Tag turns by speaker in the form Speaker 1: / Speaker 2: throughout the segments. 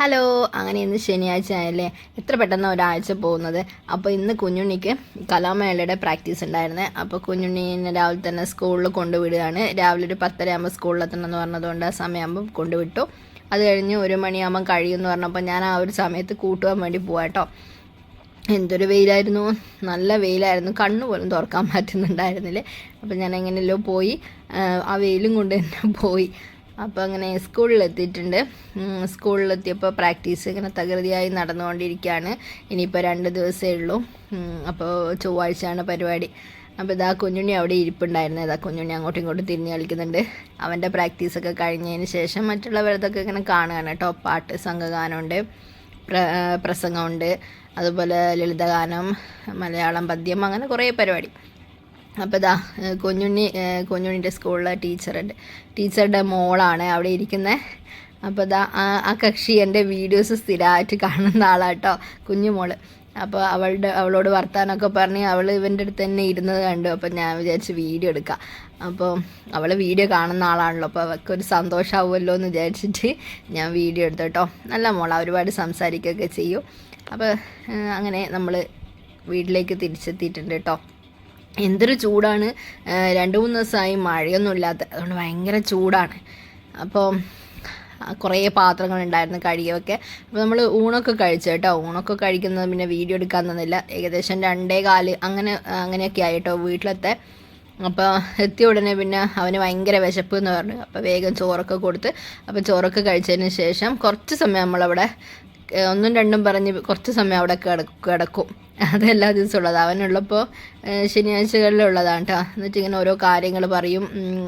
Speaker 1: Hello അങ്ങനെ ഇന്ന് ശനിയാഴ്ച ആയല്ലേ എത്ര പെട്ടെന്ന് ഒരാഴ്ച പോകുന്നത്? അപ്പോൾ ഇന്ന് കുഞ്ഞുണ്ണിക്ക് കലാമേളയുടെ പ്രാക്ടീസ് ഉണ്ടായിരുന്നേ. അപ്പോൾ കുഞ്ഞുണ്ണിനെ രാവിലെ തന്നെ സ്കൂളിൽ കൊണ്ടുവിടുകയാണ്. രാവിലെ ഒരു പത്തര ആകുമ്പോൾ സ്കൂളിലെത്തണം എന്ന് പറഞ്ഞതുകൊണ്ട് ആ സമയമാകുമ്പോൾ കൊണ്ടുവിട്ടു. അത് കഴിഞ്ഞ് ഒരു മണിയാകുമ്പം കഴിയുമെന്ന് പറഞ്ഞപ്പോൾ ഞാൻ ആ ഒരു സമയത്ത് കൂട്ടുവാൻ വേണ്ടി പോവാട്ടോ എന്തൊരു വെയിലായിരുന്നു. നല്ല വെയിലായിരുന്നു. കണ്ണു പോലും തുറക്കാൻ പറ്റുന്നുണ്ടായിരുന്നില്ലേ. അപ്പം ഞാൻ എങ്ങനെയല്ലോ പോയി. ആ വെയിലും കൊണ്ട് തന്നെ പോയി. അപ്പോൾ അങ്ങനെ സ്കൂളിലെത്തിയിട്ടുണ്ട്. സ്കൂളിലെത്തിയപ്പോൾ പ്രാക്ടീസ് ഇങ്ങനെ തകൃതിയായി നടന്നുകൊണ്ടിരിക്കുകയാണ്. ഇനിയിപ്പോൾ രണ്ട് ദിവസമേ ഉള്ളൂ. അപ്പോൾ ചൊവ്വാഴ്ചയാണ് പരിപാടി. അപ്പോൾ ഇതാ കുഞ്ഞുണ്ണി അവിടെ ഇരിപ്പുണ്ടായിരുന്നു. ഇതാ കുഞ്ഞുണ്ണി അങ്ങോട്ടും ഇങ്ങോട്ടും തിരിഞ്ഞ് കളിക്കുന്നുണ്ട്. അവന്റെ പ്രാക്ടീസൊക്കെ കഴിഞ്ഞതിന് ശേഷം മറ്റുള്ളവരതൊക്കെ ഇങ്ങനെ കാണുകയാണ് കേട്ടോ. പാട്ട് സംഘഗാനമുണ്ട് പ്ര പ്രസംഗമുണ്ട്. അതുപോലെ ലളിതഗാനം മലയാളം പദ്യം അങ്ങനെ കുറേ പരിപാടി. അപ്പോൾ ഇതാ കുഞ്ഞുണ്ണി കുഞ്ഞുണ്ണിന്റെ സ്കൂളിലെ ടീച്ചറുണ്ട്. ടീച്ചറുടെ മോളാണ് അവിടെ ഇരിക്കുന്നത് അപ്പോൾ ഇതാ ആ കക്ഷി എന്റെ വീഡിയോസ് സ്ഥിരമായിട്ട് കാണുന്ന ആളാട്ടോ കുഞ്ഞു കുഞ്ഞുമോൾ. അപ്പോൾ അവളുടെ അവളോട് വർത്താനമൊക്കെ പറഞ്ഞ് അവൾ ഇവന്റെ അടുത്ത് തന്നെ ഇരുന്നത് കണ്ടു. അപ്പോൾ ഞാൻ വിചാരിച്ച് വീഡിയോ എടുക്കാം. അപ്പോൾ അവൾ വീഡിയോ കാണുന്ന ആളാണല്ലോ അപ്പോൾ അവൾക്ക് ഒരു സന്തോഷമാവുമല്ലോ എന്ന് വിചാരിച്ചിട്ട് ഞാൻ വീഡിയോ എടുത്തു കേട്ടോ. നല്ല മോള ഒരുപാട് സംസാരിക്കുകയൊക്കെ ചെയ്യും. അപ്പോൾ അങ്ങനെ നമ്മൾ വീട്ടിലേക്ക് തിരിച്ചെത്തിയിട്ടുണ്ട് കേട്ടോ. എന്തൊരു ചൂടാണ്. രണ്ട് മൂന്ന് ദിവസമായി മഴയൊന്നും ഇല്ലാത്ത അതുകൊണ്ട് ഭയങ്കര ചൂടാണ്. അപ്പോൾ കുറേ പാത്രങ്ങളുണ്ടായിരുന്നു കഴുകിയൊക്കെ അപ്പോൾ നമ്മൾ ഊണൊക്കെ കഴിച്ചു കേട്ടോ. ഊണൊക്കെ കഴിക്കുന്നത് പിന്നെ വീഡിയോ എടുക്കാൻ തന്നില്ല. ഏകദേശം രണ്ടേ കാൽ അങ്ങനെ അങ്ങനെയൊക്കെ ആയിട്ടോ വീട്ടിലത്തെ. അപ്പോൾ എത്തിയ ഉടനെ പിന്നെ അവന് ഭയങ്കര വിശപ്പ് എന്ന് പറഞ്ഞു. അപ്പോൾ വേഗം ചോറൊക്കെ കൊടുത്ത് അപ്പോൾ ചോറൊക്കെ കഴിച്ചതിന് ശേഷം കുറച്ച് സമയം നമ്മളവിടെ ഒന്നും രണ്ടും പറഞ്ഞ് കുറച്ച് സമയം അവിടെ കിടക്കും. അതെല്ലാ ദിവസവും ഉള്ളത് അവനുള്ളപ്പോൾ ശനിയാഴ്ചകളിലുള്ളതാണ് കേട്ടോ എന്നിട്ട് ഇങ്ങനെ ഓരോ കാര്യങ്ങൾ പറയും.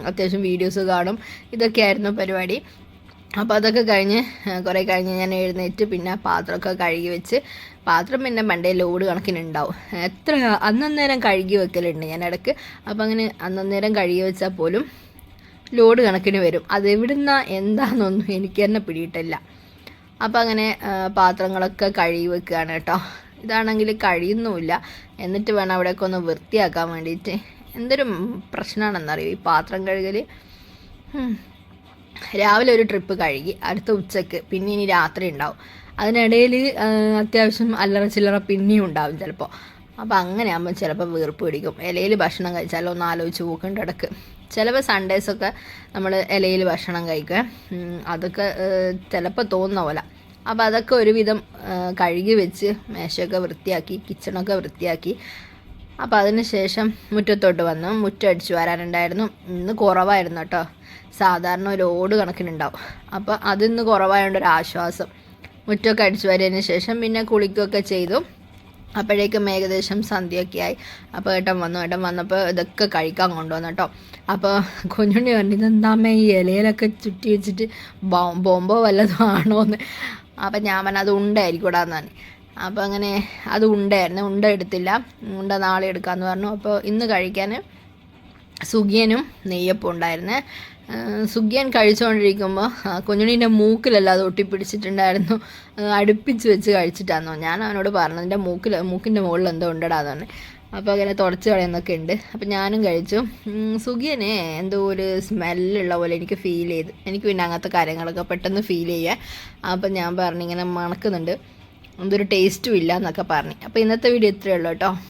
Speaker 1: അത്യാവശ്യം വീഡിയോസ് കാണും. ഇതൊക്കെയായിരുന്നു പരിപാടി. അപ്പോൾ അതൊക്കെ കഴിഞ്ഞ് കുറേ കഴിഞ്ഞ് ഞാൻ എഴുന്നേറ്റ് പിന്നെ പാത്രമൊക്കെ കഴുകി വെച്ച് പാത്രം പിന്നെ പണ്ടേ ലോഡ് കണക്കിനുണ്ടാവും. എത്ര അന്നന്നേരം കഴുകി വെക്കലുണ്ട് ഞാൻ ഇടയ്ക്ക്. അപ്പോൾ അങ്ങനെ അന്നന്നേരം കഴുകി വെച്ചാൽ പോലും ലോഡ് കണക്കിന് വരും. അതെവിടുന്ന എന്താണെന്നൊന്നും എനിക്ക് തന്നെ പിടിയിട്ടില്ല. അപ്പോൾ അങ്ങനെ പാത്രങ്ങളൊക്കെ കഴുകി വെക്കുകയാണ് കേട്ടോ. ഇതാണെങ്കിൽ കഴിയുന്നുമില്ല. എന്നിട്ട് വേണം അവിടെയൊക്കെ ഒന്ന് വൃത്തിയാക്കാൻ വേണ്ടിയിട്ട്. എന്തൊരു പ്രശ്നമാണെന്നറിയോ ഈ പാത്രം കഴുകൽ രാവിലെ ഒരു ട്രിപ്പ് കഴുകി അടുത്ത ഉച്ചയ്ക്ക് പിന്നെ ഇനി രാത്രി ഉണ്ടാവും. അതിനിടയിൽ അത്യാവശ്യം അല്ലറ ചില്ലറ പിന്നെയും ഉണ്ടാവും ചിലപ്പോൾ അപ്പോൾ അങ്ങനെ ആകുമ്പോൾ ചിലപ്പോൾ വീർപ്പ് പിടിക്കും. ഇലയിൽ ഭക്ഷണം കഴിച്ചാലോ ഒന്ന് ആലോചിച്ച് പോക്കേണ്ട ഇടയ്ക്ക്. ചിലപ്പോൾ സൺഡേസൊക്കെ നമ്മൾ ഇലയിൽ ഭക്ഷണം കഴിക്കുക. അതൊക്കെ ചിലപ്പോൾ തോന്നുന്ന പോലെ. അപ്പോൾ അതൊക്കെ ഒരുവിധം കഴുകി വെച്ച് മേശയൊക്കെ വൃത്തിയാക്കി കിച്ചണൊക്കെ വൃത്തിയാക്കി. അപ്പോൾ അതിന് ശേഷം മുറ്റത്തോട്ട് വന്നു. മുറ്റടിച്ചു വരാനുണ്ടായിരുന്നു. ഇന്ന് കുറവായിരുന്നു കേട്ടോ. സാധാരണ ഒരു ഓട് കണക്കിനുണ്ടാവും. അപ്പോൾ അതിന്ന് കുറവായതുകൊണ്ട് ഒരു ആശ്വാസം. മുറ്റമൊക്കെ അടിച്ചു വരതിന് ശേഷം പിന്നെ കുളിക്കുകയൊക്കെ ചെയ്തു. അപ്പോഴേക്കും ഏകദേശം സന്ധ്യയൊക്കെ ആയി അപ്പോൾ ഏട്ടൻ വന്നു. ഏട്ടൻ വന്നപ്പോൾ ഇതൊക്കെ കഴിക്കാൻ കൊണ്ടുവന്നു കേട്ടോ. അപ്പോൾ കുഞ്ഞുണ്ണി പറഞ്ഞു ഇതെന്താമ്മേ ഈ ഇലയിലൊക്കെ ചുറ്റി വെച്ചിട്ട് ബോംബോ വല്ലതും ആണോ എന്ന് അപ്പം ഞാൻ പറഞ്ഞു അത് ഉണ്ടായിരിക്കൂടാന്ന് അപ്പോൾ അങ്ങനെ അത് ഉണ്ടായിരുന്നു. ഉണ്ട എടുത്തില്ല. ഉണ്ട നാളെ എടുക്കാമെന്ന് പറഞ്ഞു. അപ്പോൾ ഇന്ന് കഴിക്കാൻ സുഖിയനും നെയ്യപ്പം ഉണ്ടായിരുന്നേ. ആ, സുഖിയൻ കഴിച്ചുകൊണ്ടിരിക്കുമ്പോൾ കുഞ്ഞുണ്ണീന്റെ മൂക്കിലല്ല അത് ഒട്ടിപ്പിടിച്ചിട്ടുണ്ടായിരുന്നു. അടുപ്പിച്ച് വെച്ച് കഴിച്ചിട്ടാന്നോ ഞാൻ അവനോട് പറഞ്ഞു എന്റെ മൂക്കിൽ മൂക്കിന്റെ മുകളിൽ എന്തോ ഉണ്ടടാന്ന് പറഞ്ഞു. അപ്പോൾ അങ്ങനെ തുടച്ച് കളയുന്നൊക്കെ ഉണ്ട്. അപ്പോൾ ഞാനും കഴിച്ചു. സുഖിയനെ എന്തോ ഒരു സ്മെല്ലുള്ള പോലെ എനിക്ക് ഫീൽ ചെയ്ത്. എനിക്ക് പിന്നെ അങ്ങനത്തെ കാര്യങ്ങളൊക്കെ പെട്ടെന്ന് ഫീൽ ചെയ്യുക അപ്പോൾ ഞാൻ പറഞ്ഞു ഇങ്ങനെ മണക്കുന്നുണ്ട്. എന്തൊരു ടേസ്റ്റും ഇല്ല എന്നൊക്കെ പറഞ്ഞു. അപ്പോൾ ഇന്നത്തെ വീഡിയോ ഇത്രയേ ഉള്ളൂ കേട്ടോ.